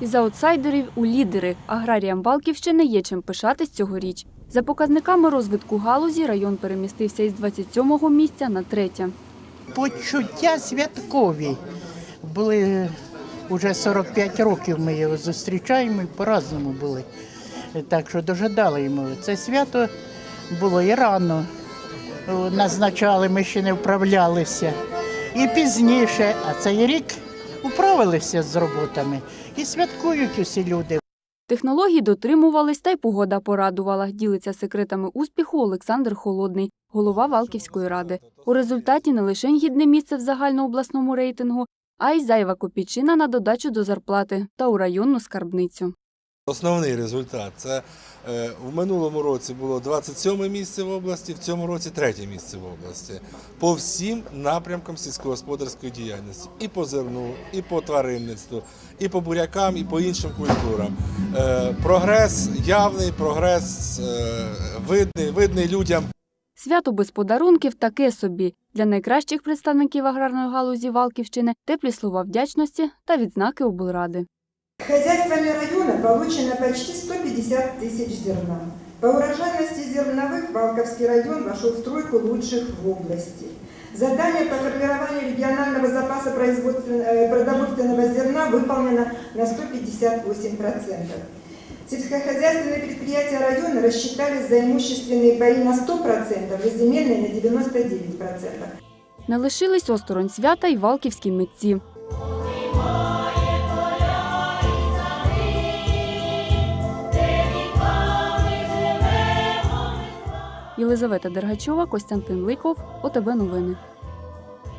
Із аутсайдерів у лідери аграріям Балківщини є чим пишатись цьогоріч. За показниками розвитку галузі район перемістився із 27-го місця на третє. почуття святкові. Були вже 45 років ми його зустрічаємо і по-разному були. Так що дожидали йому. Це свято було і рано. Назначали, ми ще не вправлялися. І пізніше, а цей рік управилися з роботами. І святкують усі люди. Технології дотримувались, та й погода порадувала. Ділиться секретами успіху Олександр Холодний, голова Валківської ради. У результаті не лише гідне місце в загальнообласному рейтингу, а й зайва копійчина на додачу до зарплати та у районну скарбницю. Основний результат це е, в минулому році було 27 місце в області, в цьому році третє місце в області. По всім напрямкам сільськогосподарської діяльності. І по зерну, і по тваринництву, і по бурякам, і по іншим культурам. Е, Прогрес явний, прогрес е, видний, видний людям. Свято без подарунків таке собі. Для найкращих представників аграрної галузі Валківщини теплі слова вдячності та відзнаки облради. Хозяйствами района получено почти 150 тысяч зерна. По урожайности зерновых Валковский район вошел в тройку лучших в области. Задание по формированию регионального запаса производствен- э, продовольственного зерна выполнено на 158%. Сельскохозяйственные предприятия района рассчитались за имущественные паи на 100%, за земельные на 99%. Не лишились осторонь свята й валківські митці. Єлизавета Дергачова, Костянтин Ликов, ОТБ Новини.